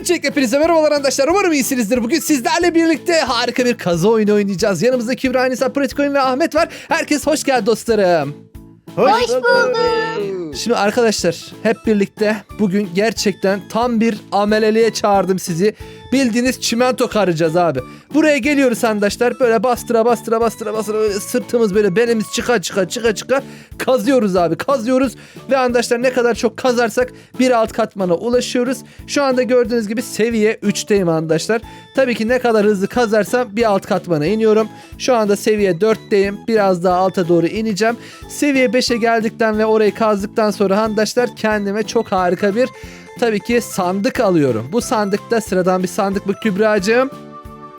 Öncelikle hepinize merhabalar arkadaşlar. Umarım iyisinizdir. Bugün sizlerle birlikte harika bir kazı oyunu oynayacağız. Yanımızda Kübra, Nisa, Pratik Oyun ve Ahmet var. Herkes hoş geldi dostlarım. Hoş bulduk. Şimdi arkadaşlar hep birlikte bugün gerçekten tam bir ameleliğe çağırdım sizi. Bildiğiniz çimento karacağız abi. Buraya geliyoruz arkadaşlar böyle bastıra bastıra bastıra bastıra böyle sırtımız böyle belimiz çıka çıka çıka çıka kazıyoruz abi kazıyoruz. Ve arkadaşlar ne kadar çok kazarsak bir alt katmana ulaşıyoruz. Şu anda gördüğünüz gibi seviye 3'teyim arkadaşlar. Tabii ki ne kadar hızlı kazarsam bir alt katmana iniyorum. Şu anda seviye 4'teyim. Biraz daha alta doğru ineceğim. Seviye 5'e geldikten ve orayı kazdıktan sonra arkadaşlar kendime çok harika bir tabii ki sandık alıyorum. Bu sandıkta sıradan bir sandık mı Kübra'cığım?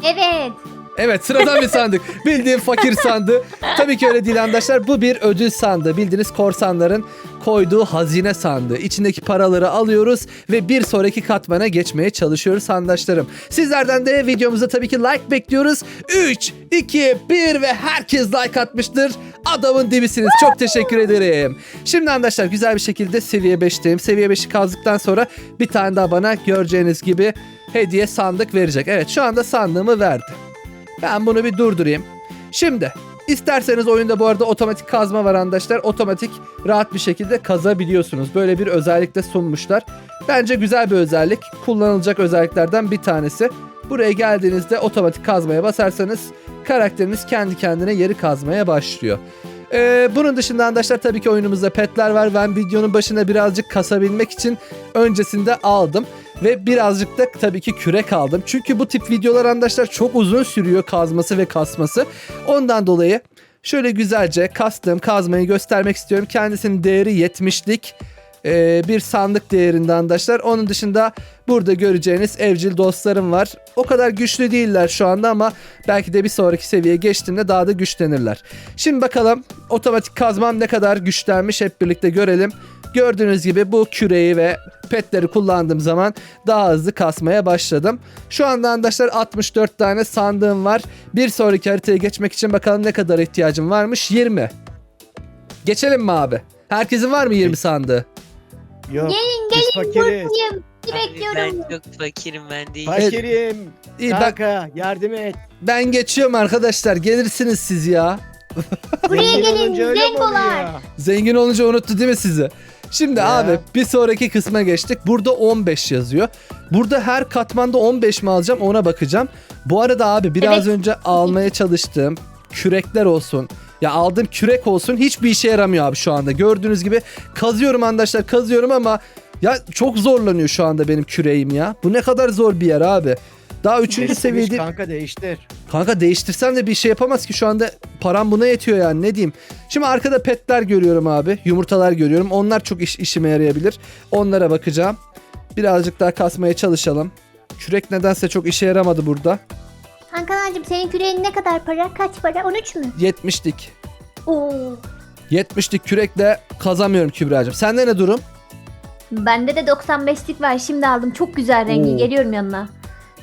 Evet. Evet sıradan bir sandık. Bildiğin fakir sandığı. Tabii ki öyle değil arkadaşlar. Bu bir ödül sandığı. Bildiğiniz korsanların koyduğu hazine sandığı. İçindeki paraları alıyoruz ve bir sonraki katmana geçmeye çalışıyoruz arkadaşlarım. Sizlerden de videomuza tabii ki like bekliyoruz. 3, 2, 1 ve herkes like atmıştır. Adamın dibisiniz. Çok teşekkür ederim. Şimdi arkadaşlar güzel bir şekilde seviye 5'teyim. Seviye 5'i kazdıktan sonra bir tane daha bana göreceğiniz gibi hediye sandık verecek. Evet şu anda sandığımı verdi. Ben bunu bir durdurayım. Şimdi isterseniz oyunda bu arada otomatik kazma var arkadaşlar. Otomatik rahat bir şekilde kazabiliyorsunuz. Böyle bir özellik de sunmuşlar. Bence güzel bir özellik. Kullanılacak özelliklerden bir tanesi. Buraya geldiğinizde otomatik kazmaya basarsanız karakteriniz kendi kendine yeri kazmaya başlıyor. Ee, bunun dışında arkadaşlar tabii ki oyunumuzda petler var. Ben videonun başına birazcık kasabilmek için öncesinde aldım. Ve birazcık da tabii ki kürek aldım. Çünkü bu tip videolar arkadaşlar çok uzun sürüyor kazması ve kasması. Ondan dolayı şöyle güzelce kastığım kazmayı göstermek istiyorum. Kendisinin değeri 70'lik ee, bir sandık değerinde arkadaşlar. Onun dışında burada göreceğiniz evcil dostlarım var. O kadar güçlü değiller şu anda ama belki de bir sonraki seviyeye geçtiğinde daha da güçlenirler. Şimdi bakalım otomatik kazmam ne kadar güçlenmiş hep birlikte görelim. Gördüğünüz gibi bu küreği ve petleri kullandığım zaman daha hızlı kasmaya başladım. Şu anda arkadaşlar 64 tane sandığım var. Bir sonraki haritaya geçmek için bakalım ne kadar ihtiyacım varmış? 20. Geçelim mi abi? Herkesin var mı 20 sandığı? Yok. Gelin biz gelin fakiriz. buradayım. Sizi Abi bekliyorum. ben çok fakirim ben değil. Fakirim. İyi ben, Kanka yardım et. ben geçiyorum arkadaşlar. Gelirsiniz siz ya. Buraya Zengin gelin, olunca öyle mi zengolar. oluyor? Zengin olunca unuttu değil mi sizi? Şimdi Ya. abi bir sonraki kısma geçtik. Burada 15 yazıyor. Burada her katmanda 15 mi alacağım ona bakacağım. Bu arada abi biraz Evet. önce almaya çalıştığım kürekler olsun. Ya aldığım kürek olsun hiçbir işe yaramıyor abi şu anda. Gördüğünüz gibi kazıyorum arkadaşlar kazıyorum ama ya çok zorlanıyor şu anda benim küreğim ya. Bu ne kadar zor bir yer abi. Daha 3. Eskimiş seviyede Kanka değiştir. Kanka değiştirsem de bir şey yapamaz ki şu anda param buna yetiyor yani ne diyeyim. Şimdi arkada petler görüyorum abi. Yumurtalar görüyorum. Onlar çok iş, işime yarayabilir. Onlara bakacağım. Birazcık daha kasmaya çalışalım. Kürek nedense çok işe yaramadı burada. Hakan'cığım senin küreğin ne kadar para? Kaç para? 13 mü? 70'lik. Oo. 70'lik kürekle kazamıyorum Kübra'cığım. Sende ne durum? Bende de 95'lik var. Şimdi aldım. Çok güzel rengi. Oo. Geliyorum yanına.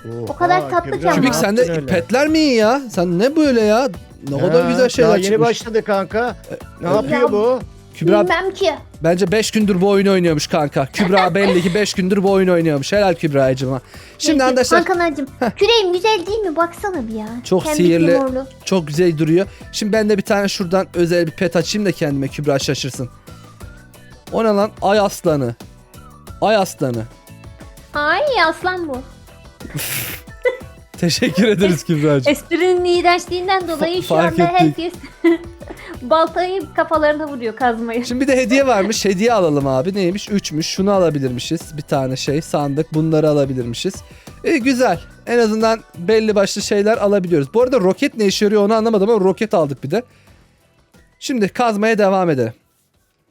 O Oha, kadar tatlı Kübra, ki ama. Kübik ne sende yaptın öyle? petler mi iyi ya? Sen ne böyle ya? Ne kadar Ha, güzel şeyler daha yeni çıkmış. başladı kanka. Ne e, yapıyor Ya- bu? Kübra Bilmem ki. bence 5 gündür bu oyunu oynuyormuş kanka. Kübra belli ki 5 gündür bu oyunu oynuyormuş. Helal Kübra'cığıma. Şimdi Neyse, arkadaşlar Hakan'cığım küreğim güzel değil mi? Baksana bir ya. Çok Kendi sihirli. morlu. Çok güzel duruyor. Şimdi ben de bir tane şuradan özel bir pet açayım da kendime Kübra şaşırsın. O ne lan? Ay aslanı. Ay aslanı. Ay aslan bu. Teşekkür ederiz Kübra'cığım. Esprinin iğrençliğinden dolayı şu Fark anda ettik. herkes baltayı kafalarına vuruyor kazmayı. Şimdi bir de hediye varmış. Hediye alalım abi. Neymiş? Üçmüş. Şunu alabilirmişiz. Bir tane şey sandık. Bunları alabilirmişiz. E, güzel. En azından belli başlı şeyler alabiliyoruz. Bu arada roket ne işe yarıyor onu anlamadım ama roket aldık bir de. Şimdi kazmaya devam edelim.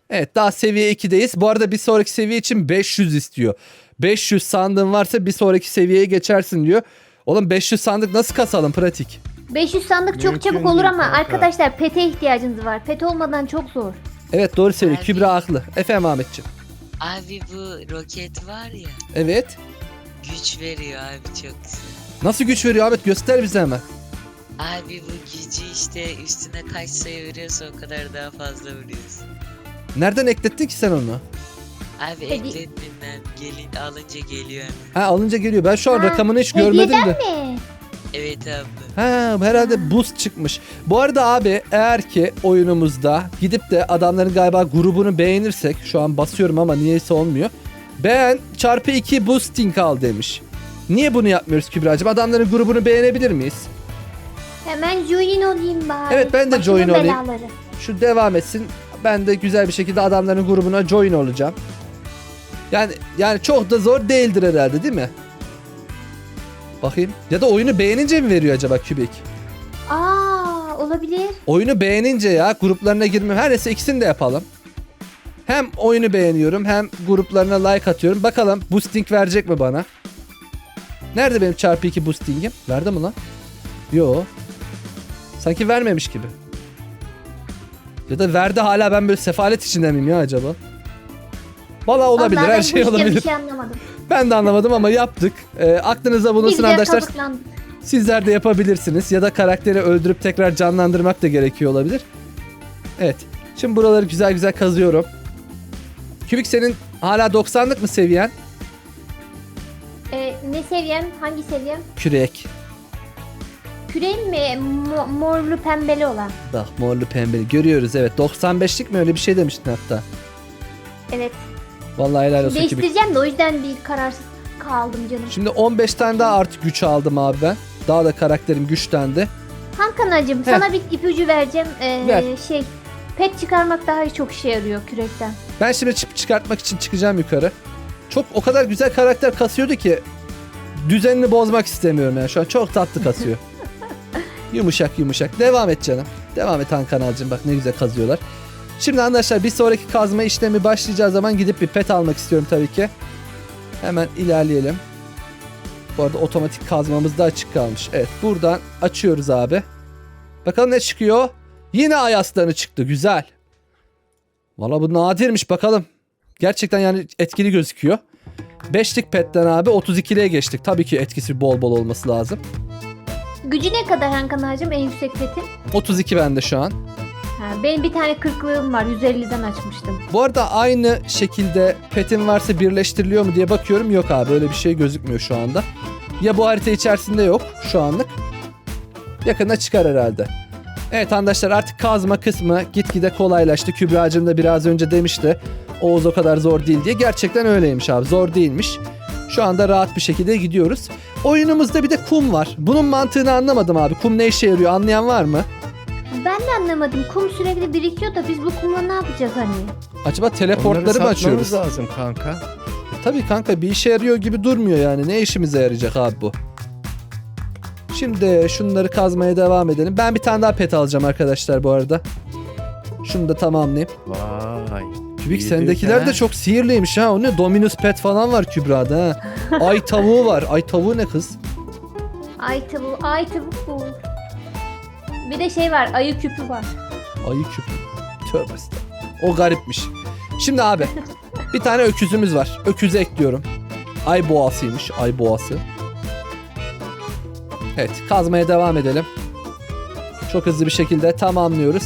Evet daha seviye 2'deyiz. Bu arada bir sonraki seviye için 500 istiyor. 500 sandığın varsa bir sonraki seviyeye geçersin diyor. Oğlum 500 sandık nasıl kasalım pratik? 500 sandık çok Mümkün çabuk olur değil ama kanka. arkadaşlar pete ihtiyacınız var. Pet olmadan çok zor. Evet doğru söylüyor. Abi. Kübra haklı. Efendim Ahmetciğim. Abi bu roket var ya Evet. güç veriyor abi çok güzel. Nasıl güç veriyor Ahmet? Göster bize hemen. Abi bu gücü işte üstüne kaç sayı veriyorsa o kadar daha fazla vuruyorsun. Nereden eklettin ki sen onu? Abi Hadi. ekletmeden gelin alınca geliyor. Ha alınca geliyor. Ben şu an Ha, rakamını hiç görmedim hediyeden de. mi? Evet abi. Ha herhalde boost çıkmış. Bu arada abi eğer ki oyunumuzda gidip de adamların galiba grubunu beğenirsek şu an basıyorum ama niyeyse olmuyor. Beğen çarpı 2 boosting al demiş. Niye bunu yapmıyoruz Kübra'cığım? Adamların grubunu beğenebilir miyiz? Hemen join olayım bari. Evet, ben de Başımın join olayım. belaları. Şu devam etsin. Ben de güzel bir şekilde adamların grubuna join olacağım. Yani yani çok da zor değildir herhalde değil mi? Bakayım. Ya da oyunu beğenince mi veriyor acaba Kübik? Aa olabilir. Oyunu beğenince ya gruplarına girmem. Her neyse ikisini de yapalım. Hem oyunu beğeniyorum hem gruplarına like atıyorum. Bakalım boosting verecek mi bana? Nerede benim çarpı 2 boostingim? Verdi mi lan? Yo. Sanki vermemiş gibi. Ya da verdi hala ben böyle sefalet içinde miyim ya acaba? Valla olabilir her şey olabilir. Bir şey anlamadım. Ben de anlamadım ama yaptık. Ee, aklınıza bulunsun arkadaşlar. kabuklandım. Sizler de yapabilirsiniz ya da karakteri öldürüp tekrar canlandırmak da gerekiyor olabilir. Evet. Şimdi buraları güzel güzel kazıyorum. Kübik senin hala 90'lık mı seviyen? Ee, ne seviyem? Hangi seviyem? Kürek. Küreğim mi? Mo- morlu pembeli olan. Bak morlu pembeli. Görüyoruz evet. 95'lik mi öyle bir şey demiştin hatta. Evet. Vallahi helal olsun. Değiştireceğim de o yüzden bir kararsız kaldım canım. Şimdi 15 tane daha artık güç aldım abi ben. Daha da karakterim güçlendi. Hankanacığım Heh. sana bir ipucu vereceğim. Ee, Ver. Şey pet çıkarmak daha çok işe yarıyor kürekten. Ben şimdi çip çıkartmak için çıkacağım yukarı. Çok o kadar güzel karakter kasıyordu ki düzenini bozmak istemiyorum yani. Şu an çok tatlı kasıyor. yumuşak yumuşak. Devam et canım. Devam et Han kanalcığım. Bak ne güzel kazıyorlar. Şimdi arkadaşlar bir sonraki kazma işlemi başlayacağı zaman gidip bir pet almak istiyorum tabii ki. Hemen ilerleyelim. Bu arada otomatik kazmamız da açık kalmış. Evet buradan açıyoruz abi. Bakalım ne çıkıyor? Yine ay aslanı çıktı. Güzel. Valla bu nadirmiş bakalım. Gerçekten yani etkili gözüküyor. 5'lik petten abi 32'liye geçtik. Tabii ki etkisi bol bol olması lazım. Gücü ne kadar Hankanacığım en yüksek petin? 32 bende şu an. Benim bir tane kırklığım var 150'den açmıştım. Bu arada aynı şekilde petin varsa birleştiriliyor mu diye bakıyorum. Yok abi öyle bir şey gözükmüyor şu anda. Ya bu harita içerisinde yok şu anlık. Yakında çıkar herhalde. Evet arkadaşlar artık kazma kısmı gitgide kolaylaştı. Kübra'cığım da biraz önce demişti. Oğuz o kadar zor değil diye. Gerçekten öyleymiş abi zor değilmiş. Şu anda rahat bir şekilde gidiyoruz. Oyunumuzda bir de kum var. Bunun mantığını anlamadım abi. Kum ne işe yarıyor anlayan var mı? Ben de anlamadım. Kum sürekli birikiyor da biz bu kumla ne yapacağız hani? Acaba teleportları mı satmamız açıyoruz? lazım kanka. Tabii kanka bir işe yarıyor gibi durmuyor yani. Ne işimize yarayacak abi bu? Şimdi şunları kazmaya devam edelim. Ben bir tane daha pet alacağım arkadaşlar bu arada. Şunu da tamamlayayım. Vay. Kübik İyi sendekiler de ha. çok sihirliymiş ha. O ne? Dominus pet falan var Kübra'da ha. Ay tavuğu var. Ay tavuğu ne kız? Ay tavuğu, ay tavuk bu. Bir de şey var, ayı küpü var. Ayı küpü. Tövbe. O garipmiş. Şimdi abi bir tane öküzümüz var. Öküzü ekliyorum. Ay boğasıymış. Ay boğası. Evet kazmaya devam edelim. Çok hızlı bir şekilde tamamlıyoruz.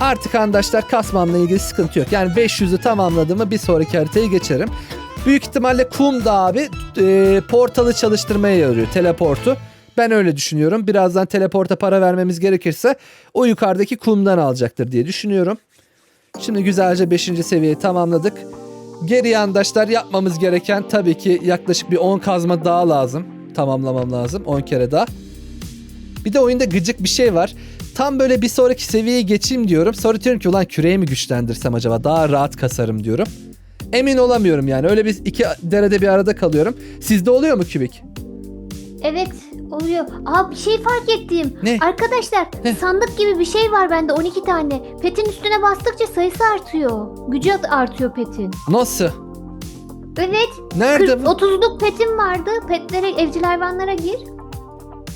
Artık arkadaşlar kasmamla ilgili sıkıntı yok. Yani 500'ü tamamladığımı bir sonraki haritaya geçerim. Büyük ihtimalle kum da abi e, portalı çalıştırmaya yarıyor. Teleportu. Ben öyle düşünüyorum. Birazdan teleporta para vermemiz gerekirse o yukarıdaki kumdan alacaktır diye düşünüyorum. Şimdi güzelce 5. seviyeyi tamamladık. Geri yandaşlar yapmamız gereken tabii ki yaklaşık bir 10 kazma daha lazım. Tamamlamam lazım 10 kere daha. Bir de oyunda gıcık bir şey var. Tam böyle bir sonraki seviyeye geçeyim diyorum. Sonra diyorum ki ulan küreği mi güçlendirsem acaba daha rahat kasarım diyorum. Emin olamıyorum yani. Öyle biz iki derede bir arada kalıyorum. Sizde oluyor mu kübik? Evet, oluyor. Aa bir şey fark ettim. Ne? Arkadaşlar, Ne? sandık gibi bir şey var bende 12 tane. Petin üstüne bastıkça sayısı artıyor. Gücü artıyor petin. Nasıl? Evet, Nerede 40, bu? 30'luk petim vardı. Petlere, evcil hayvanlara gir.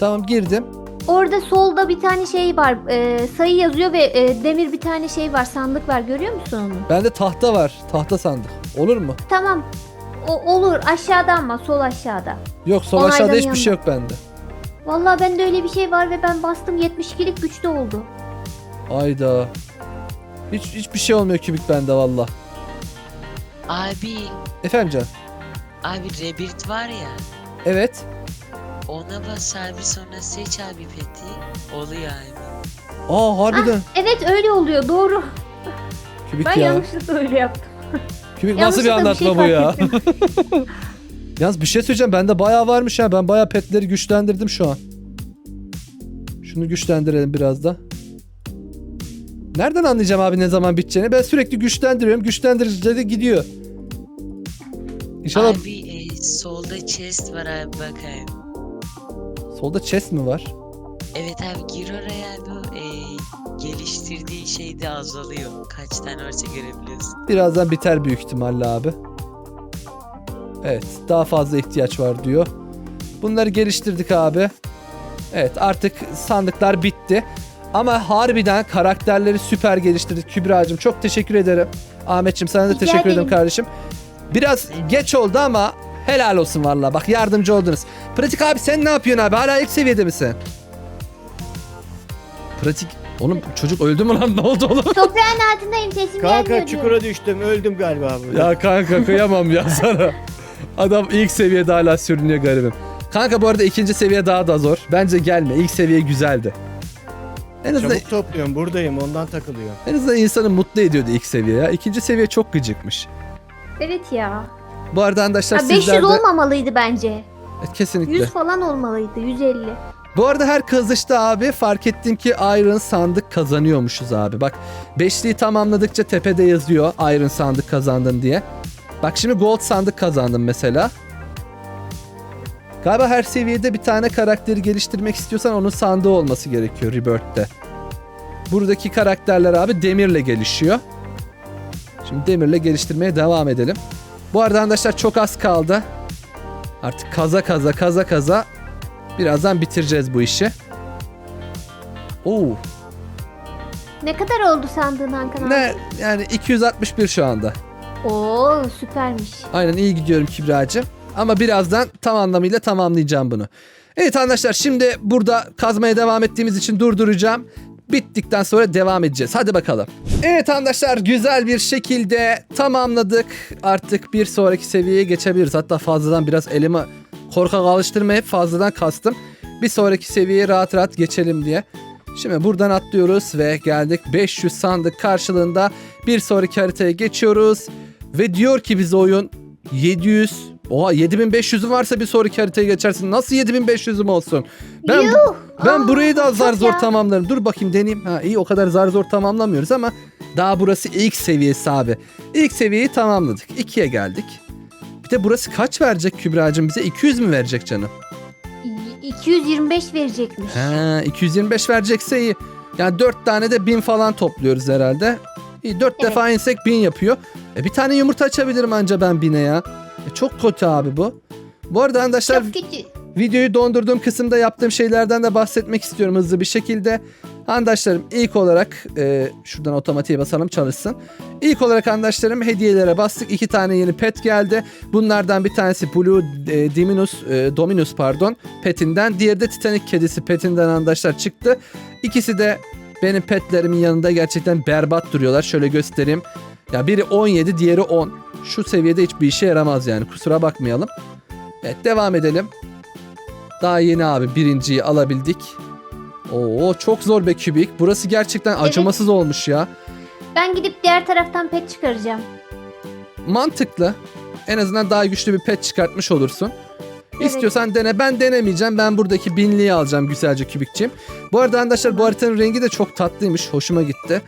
Tamam girdim. Orada solda bir tane şey var. e, sayı yazıyor ve e, demir bir tane şey var. Sandık var. Görüyor musun onu? Bende tahta var. Tahta sandık. Olur mu? Tamam. O, olur. Aşağıda ama sol aşağıda. Yok sol Onaydan aşağıda hiçbir yanında. şey yok bende. Vallahi bende öyle bir şey var ve ben bastım 72'lik güçte oldu. Ayda. Hiç hiçbir şey olmuyor kübik bende valla. Abi, Efendim can. abi Rebirth var ya. Evet. Ona bas abi sonra seç abi peti. Oluyor abi. Aa harbiden. Evet öyle oluyor doğru. Kübik Ben ya. yanlışlıkla öyle yaptım. Kübik nasıl bir Yanlışlıkla anlatma bu şey ya? fark ettim. Yalnız bir şey söyleyeceğim. Bende bayağı varmış ya. Ben bayağı petleri güçlendirdim şu an. Şunu güçlendirelim biraz da. Nereden anlayacağım abi ne zaman biteceğini? Ben sürekli güçlendiriyorum. Güçlendirince de gidiyor. İnşallah Abi e, solda chest var abi bak abi. solda chest mi var? Evet abi gir oraya o e, geliştirdiği şey de azalıyor. Kaç tane varsa görebiliyorsun. Birazdan biter büyük ihtimalle abi. Evet daha fazla ihtiyaç var diyor. Bunları geliştirdik abi. Evet artık sandıklar bitti. Ama harbiden karakterleri süper geliştirdik Kübra'cığım. Çok teşekkür ederim. Ahmetciğim sana da Rica teşekkür ederim ederim. kardeşim. Biraz geç oldu ama helal olsun valla. Bak yardımcı oldunuz. Pratik abi sen ne yapıyorsun abi? Hala ilk seviyede misin? Pratik... Oğlum çocuk öldü mü lan? Ne oldu oğlum? Toprağın altındayım sesim Kanka gelmiyor diyor. çukura düştüm. Öldüm galiba burada. Ya kanka kıyamam ya sana. Adam ilk seviyede hala sürünüyor garibim. Kanka bu arada ikinci seviye daha da zor. Bence gelme. İlk seviye güzeldi. En azından, Çabuk topluyorum. Buradayım. Ondan takılıyor. en azından insanı mutlu ediyordu ilk seviye ya. İkinci seviye çok gıcıkmış. Evet ya. Bu arada arkadaşlar Ha, 500 sizler de... olmamalıydı bence. Evet, Kesinlikle. 100 falan olmalıydı. 150. Bu arada her kazışta abi fark ettim ki Iron sandık kazanıyormuşuz abi. Bak beşliği tamamladıkça tepede yazıyor Iron sandık kazandın diye. Bak şimdi Gold sandık kazandım mesela. Galiba her seviyede bir tane karakteri geliştirmek istiyorsan onun sandığı olması gerekiyor Rebirth'te. Buradaki karakterler abi demirle gelişiyor. Şimdi demirle geliştirmeye devam edelim. Bu arada arkadaşlar çok az kaldı. Artık kaza kaza kaza kaza Birazdan bitireceğiz bu işi. Oo, Ne kadar oldu sandığın Hakan abi? ne yani 261 şu anda. Oo süpermiş. Aynen iyi gidiyorum Kibracığım. Ama birazdan tam anlamıyla tamamlayacağım bunu. Evet arkadaşlar şimdi burada kazmaya devam ettiğimiz için durduracağım. Bittikten sonra devam edeceğiz. Hadi bakalım. Evet arkadaşlar güzel bir şekilde tamamladık. Artık bir sonraki seviyeye geçebiliriz. Hatta fazladan biraz elimi korkak alıştırmayıp fazladan kastım. Bir sonraki seviyeye rahat rahat geçelim diye. Şimdi buradan atlıyoruz ve geldik 500 sandık karşılığında bir sonraki haritaya geçiyoruz. Ve diyor ki bize oyun 700 Oha 7500'ün varsa bir sonraki haritaya geçersin. Nasıl 7500'üm olsun? Ben Yuh! ben Aa, burayı da zar zor ya. tamamlarım. Dur bakayım deneyeyim. Ha iyi o kadar zar zor tamamlamıyoruz ama daha burası ilk seviyesi abi. İlk seviyeyi tamamladık. 2'ye geldik. Bir de burası kaç verecek Kübra'cığım bize? 200 mü verecek canım? 225 verecekmiş. Ha 225 verecekse iyi. Yani 4 tane de 1000 falan topluyoruz herhalde. İyi 4 Evet. defa insek 1000 yapıyor. E bir tane yumurta açabilirim anca ben 1000'e ya. E çok kötü abi bu. Bu arada arkadaşlar Çok kötü. videoyu dondurduğum kısımda yaptığım şeylerden de bahsetmek istiyorum hızlı bir şekilde. Arkadaşlarım ilk olarak e, şuradan otomatiğe basalım çalışsın. İlk olarak arkadaşlarım hediyelere bastık. iki tane yeni pet geldi. Bunlardan bir tanesi Blue e, Dominus, e, Dominus pardon petinden. Diğeri de Titanic kedisi petinden arkadaşlar çıktı. İkisi de benim petlerimin yanında gerçekten berbat duruyorlar. Şöyle göstereyim. Ya biri 17 diğeri 10. Şu seviyede hiçbir işe yaramaz yani kusura bakmayalım. Evet devam edelim. Daha yeni abi birinciyi alabildik. Oo çok zor be kübik. Burası gerçekten Evet. acımasız olmuş ya. Ben gidip diğer taraftan pet çıkaracağım. Mantıklı. En azından daha güçlü bir pet çıkartmış olursun. Evet. İstiyorsan dene. Ben denemeyeceğim. Ben buradaki binliği alacağım güzelce kübikçim. Bu arada arkadaşlar bu haritanın rengi de çok tatlıymış. Hoşuma gitti.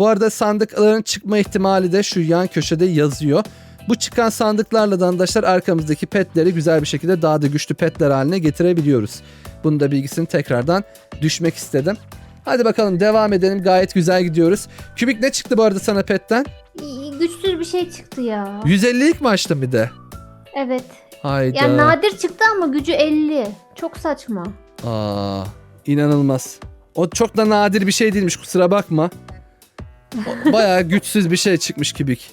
Bu arada sandıkların çıkma ihtimali de şu yan köşede yazıyor. Bu çıkan sandıklarla da arkadaşlar arkamızdaki petleri güzel bir şekilde daha da güçlü petler haline getirebiliyoruz. Bunu da bilgisini tekrardan düşmek istedim. Hadi bakalım devam edelim. Gayet güzel gidiyoruz. Kübik ne çıktı bu arada sana petten? Güçsüz bir şey çıktı ya. 150'lik mi açtın bir de? Evet. Hayda. Yani nadir çıktı ama gücü 50. Çok saçma. Aa, inanılmaz. O çok da nadir bir şey değilmiş kusura bakma. Bayağı güçsüz bir şey çıkmış kübik.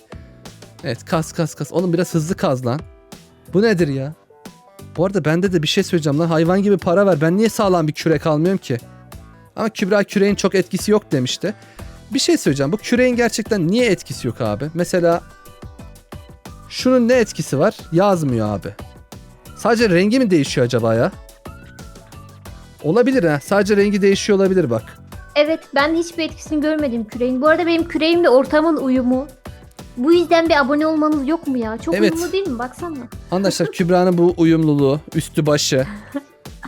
Evet kas kas kas. Oğlum biraz hızlı kaz lan. Bu nedir ya? Bu arada bende de bir şey söyleyeceğim lan. Hayvan gibi para ver. Ben niye sağlam bir kürek almıyorum ki? Ama Kübra küreğin çok etkisi yok demişti. Bir şey söyleyeceğim. Bu küreğin gerçekten niye etkisi yok abi? Mesela Şunun ne etkisi var? Yazmıyor abi. Sadece rengi mi değişiyor acaba ya? Olabilir ha. Sadece rengi değişiyor olabilir bak. Evet ben hiçbir etkisini görmedim küreğin. Bu arada benim küreğimle ortamın uyumu. Bu yüzden bir abone olmanız yok mu ya? Çok Evet. uyumlu değil mi? Baksana. Arkadaşlar Kübra'nın bu uyumluluğu, üstü başı,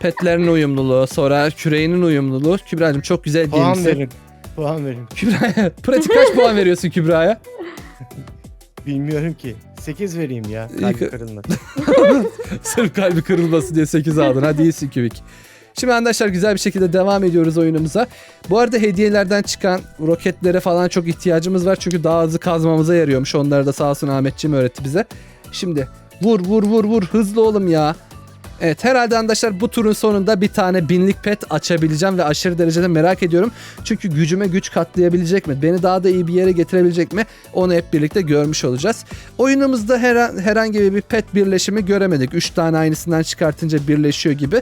petlerin uyumluluğu, sonra küreğinin uyumluluğu. Kübra'cığım çok güzel Puan giymişsin. verin. Puan verin. Kübra'ya pratik kaç puan veriyorsun Kübra'ya? Bilmiyorum ki. 8 vereyim ya. İyi Kalbi kırılmadı. Sırf kalbi kırılması diye 8 aldın. Hadi iyisin kübik. Şimdi arkadaşlar güzel bir şekilde devam ediyoruz oyunumuza. Bu arada hediyelerden çıkan roketlere falan çok ihtiyacımız var. Çünkü daha hızlı kazmamıza yarıyormuş. Onları da sağ olsun Ahmetciğim öğretti bize. Şimdi vur vur vur vur hızlı oğlum ya. Evet herhalde arkadaşlar bu turun sonunda bir tane binlik pet açabileceğim ve aşırı derecede merak ediyorum. Çünkü gücüme güç katlayabilecek mi? Beni daha da iyi bir yere getirebilecek mi? Onu hep birlikte görmüş olacağız. Oyunumuzda her, herhangi bir pet birleşimi göremedik. 3 tane aynısından çıkartınca birleşiyor gibi.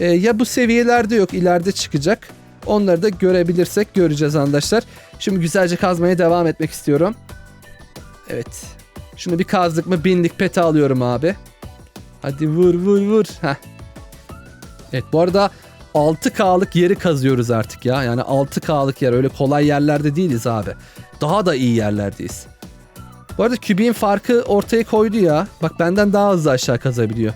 Ee, ya bu seviyelerde yok ileride çıkacak. Onları da görebilirsek göreceğiz arkadaşlar. Şimdi güzelce kazmaya devam etmek istiyorum. Evet. Şunu bir kazdık mı binlik peti alıyorum abi. Hadi vur vur vur. Heh. Evet bu arada 6K'lık yeri kazıyoruz artık ya. Yani 6K'lık yer öyle kolay yerlerde değiliz abi. Daha da iyi yerlerdeyiz. Bu arada kübiğin farkı ortaya koydu ya. Bak benden daha hızlı aşağı kazabiliyor.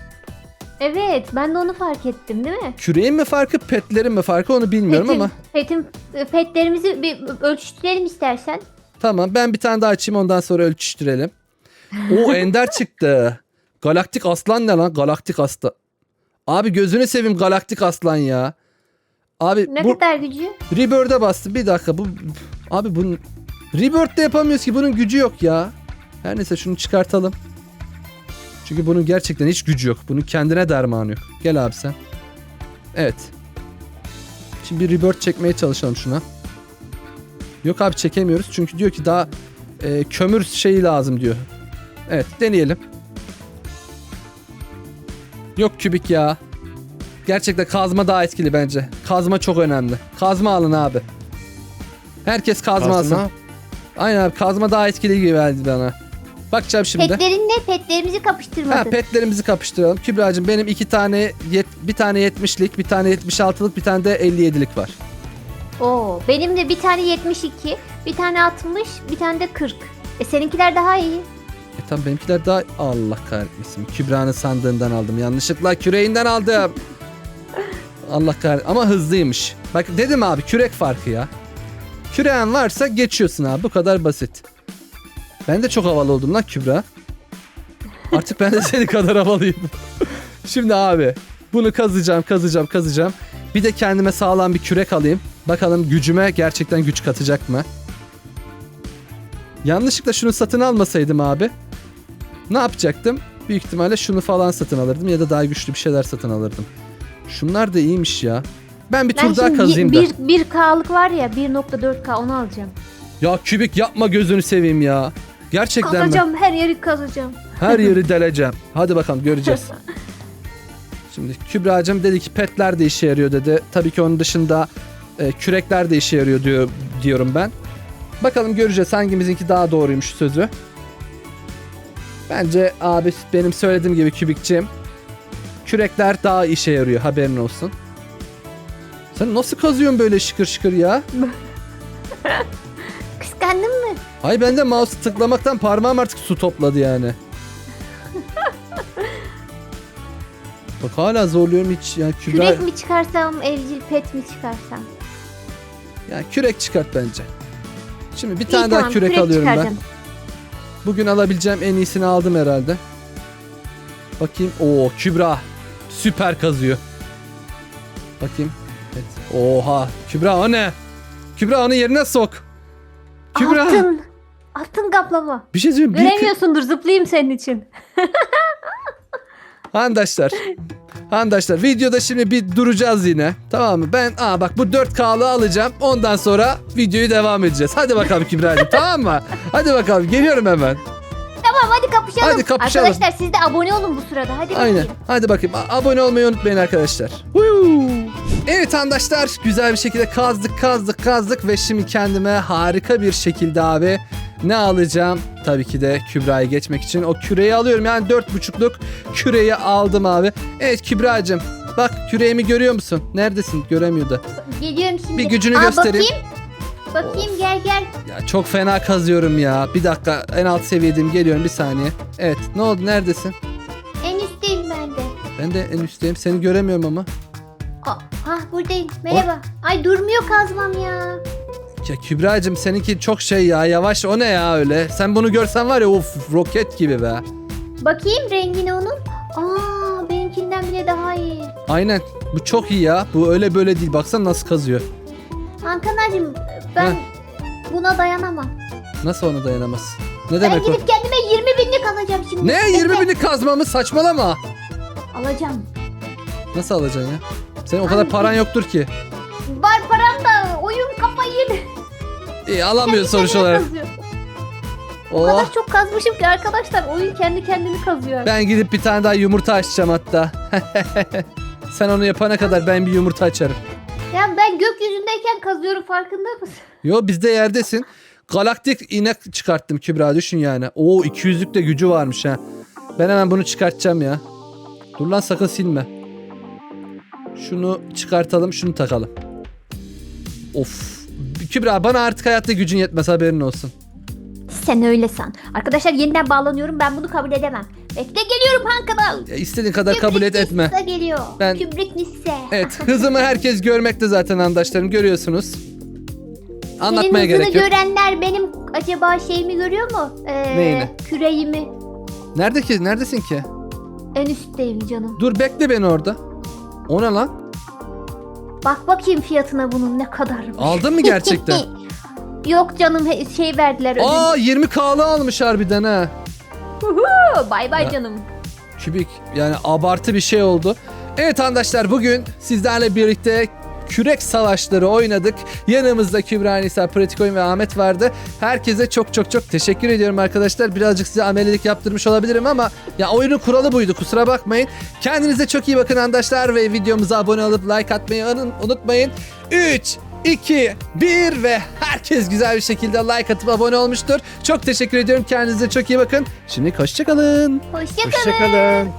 Evet ben de onu fark ettim değil mi? Küreğin mi farkı petlerin mi farkı onu bilmiyorum Petin, ama. petin, petlerimizi bir ölçüştürelim istersen. Tamam ben bir tane daha açayım ondan sonra ölçüştürelim. O ender çıktı. Galaktik aslan ne lan? Galaktik aslan. Abi gözünü seveyim galaktik aslan ya. Abi Ne bu kadar gücü? Rebirth'e bastı. Bir dakika bu abi bunun Rebirth'te yapamıyoruz ki bunun gücü yok ya. Her neyse şunu çıkartalım. Çünkü bunun gerçekten hiç gücü yok. Bunun kendine dermanı yok. Gel abi sen. Evet. Şimdi bir rebirth çekmeye çalışalım şuna. Yok abi çekemiyoruz. Çünkü diyor ki daha e, kömür şeyi lazım diyor. Evet deneyelim. Yok kübik ya. Gerçekten kazma daha etkili bence. Kazma çok önemli. Kazma alın abi. Herkes kazma, alsın. Kazma. Aynen abi kazma daha etkili gibi geldi bana. Bakacağım şimdi. Petlerin ne? Petlerimizi Ha kapıştırmadın. petlerimizi kapıştıralım. Kübra'cığım benim iki tane yet, bir tane 70'lik, bir tane 76'lık, bir tane de 57'lik var. Oo, benim de bir tane 72, bir tane 60, bir tane de 40. E seninkiler daha iyi. E tamam benimkiler daha Allah kahretmesin. Kübra'nın sandığından aldım. Yanlışlıkla küreğinden aldım. Allah kahretmesin. Ama hızlıymış. Bak dedim abi kürek farkı ya. Küreğin varsa geçiyorsun abi. Bu kadar basit. Ben de çok havalı oldum lan Kübra. Artık ben de seni kadar havalıyım. Şimdi abi bunu kazacağım, kazacağım, kazacağım. Bir de kendime sağlam bir kürek alayım. Bakalım gücüme gerçekten güç katacak mı? Yanlışlıkla şunu satın almasaydım abi. Ne yapacaktım? Büyük ihtimalle şunu falan satın alırdım ya da daha güçlü bir şeyler satın alırdım. Şunlar da iyiymiş ya. Ben bir Ben tur daha kazayım da. bir, 1K'lık var ya 1.4K onu alacağım. Ya kübik yapma gözünü seveyim ya. Gerçekten mi? Kazacağım her yeri kazacağım. Her yeri deleceğim. Hadi bakalım göreceğiz. Şimdi Kübra'cığım dedi ki petler de işe yarıyor dedi. Tabii ki onun dışında e, kürekler de işe yarıyor diyor diyorum ben. Bakalım göreceğiz hangimizinki daha doğruymuş sözü. Bence abi benim söylediğim gibi kübikçim. Kürekler daha işe yarıyor haberin olsun. Sen nasıl kazıyorsun böyle şıkır şıkır ya? Kıskandın mı? Ay ben de mouse tıklamaktan parmağım artık su topladı yani. Bak hala zorluyorum hiç ya Kübra. Kürek mi çıkarsam, evcil pet mi çıkarsam? Ya kürek çıkart bence. Şimdi bir İyi, tane daha tamam, kürek, alıyorum çıkaracağım. ben. Bugün alabileceğim en iyisini aldım herhalde. Bakayım. Oo Kübra süper kazıyor. Bakayım. Evet. Oha. Kübra o ne? Kübra onu yerine sok. Kübra. Altın. Altın kaplama. Bir şey söyleyeyim. mi? Bir kı- Göremiyorsundur zıplayayım senin için. Handaşlar. Handaşlar videoda şimdi bir duracağız yine. Tamam mı? Ben aa bak bu 4K'lı alacağım. Ondan sonra videoyu devam edeceğiz. Hadi bakalım Kübra'cığım tamam mı? Hadi bakalım geliyorum hemen. Tamam hadi kapışalım. Hadi kapışalım. Arkadaşlar siz de abone olun bu sırada. Hadi Aynen. bakayım. Hadi bakayım. A- abone olmayı unutmayın arkadaşlar. Huu. Evet arkadaşlar güzel bir şekilde kazdık kazdık kazdık ve şimdi kendime harika bir şekilde abi Ne alacağım? Tabii ki de Kübra'yı geçmek için o küreyi alıyorum. Yani dört buçukluk küreyi aldım abi. Evet Kübra'cığım bak küreğimi görüyor musun? Neredesin? Göremiyordu. Geliyorum şimdi. Bir gücünü Aa, göstereyim. Bakayım. Bakayım gel gel. Ya çok fena kazıyorum ya. Bir dakika en alt seviyedeyim geliyorum bir saniye. Evet ne oldu neredesin? En üstteyim ben de. Ben de en üstteyim seni göremiyorum ama. Aa, ha buradayım. Merhaba. Ay durmuyor kazmam ya. Ya Kübra'cığım seninki çok şey ya yavaş o ne ya öyle. Sen bunu görsen var ya of roket gibi be. Bakayım rengine onun. Aa benimkinden bile daha iyi. Aynen bu çok iyi ya. Bu öyle böyle değil baksana nasıl kazıyor. Hankanacığım ben Heh. buna dayanamam. Nasıl ona dayanamaz? Ne Ben demek o? gidip kendime 20 binlik alacağım şimdi. Ne Bekle. 20 binlik kazmamı saçmalama. Alacağım. Nasıl alacaksın ya? Senin o kadar Ay. paran yoktur ki. Var param da. İyi alamıyor Kendi sonuç kendine olarak. kazıyor. O Oh, kadar çok kazmışım ki arkadaşlar oyun kendi kendini kazıyor. ben gidip bir tane daha yumurta açacağım hatta. Sen onu yapana kadar ben bir yumurta açarım. Ya ben gökyüzündeyken kazıyorum farkında mısın? Yo bizde yerdesin. Galaktik inek çıkarttım Kübra düşün yani. Oo 200'lük de gücü varmış ha. Ben hemen bunu çıkartacağım ya. Dur lan sakın silme. Şunu çıkartalım şunu takalım. Of. Kübra bana artık hayatta gücün yetmez haberin olsun. Sen öyle san. Arkadaşlar yeniden bağlanıyorum ben bunu kabul edemem. Bekle geliyorum Hanka'dan. Ya istediğin kadar kabul et etme. Nisse geliyor. Ben- Kübrik Nisse. Evet hızımı herkes görmekte zaten arkadaşlarım görüyorsunuz. Anlatmaya Senin hızını gerek yok. görenler benim acaba şeyimi görüyor mu? Ee, Neyini? Küreğimi. Nerede ki? Neredesin ki? En üstteyim canım. Dur bekle beni orada. O ne lan? Bak bakayım fiyatına bunun ne kadar. Aldın mı gerçekten? Yok canım he- şey verdiler ödül. Aa 20k'lı almış harbiden ha. Bay bay Ya. canım. Kübik yani abartı bir şey oldu. Evet arkadaşlar bugün sizlerle birlikte kürek savaşları oynadık. Yanımızda Kübra Nisa, Pratik Oyun ve Ahmet vardı. Herkese çok çok çok teşekkür ediyorum arkadaşlar. Birazcık size amelelik yaptırmış olabilirim ama ya oyunun kuralı buydu kusura bakmayın. Kendinize çok iyi bakın arkadaşlar ve videomuza abone olup like atmayı unut- unutmayın. 3 2, 1 ve herkes güzel bir şekilde like atıp abone olmuştur. Çok teşekkür ediyorum. Kendinize çok iyi bakın. Şimdi hoşçakalın. Hoşçakalın. Hoşçakalın.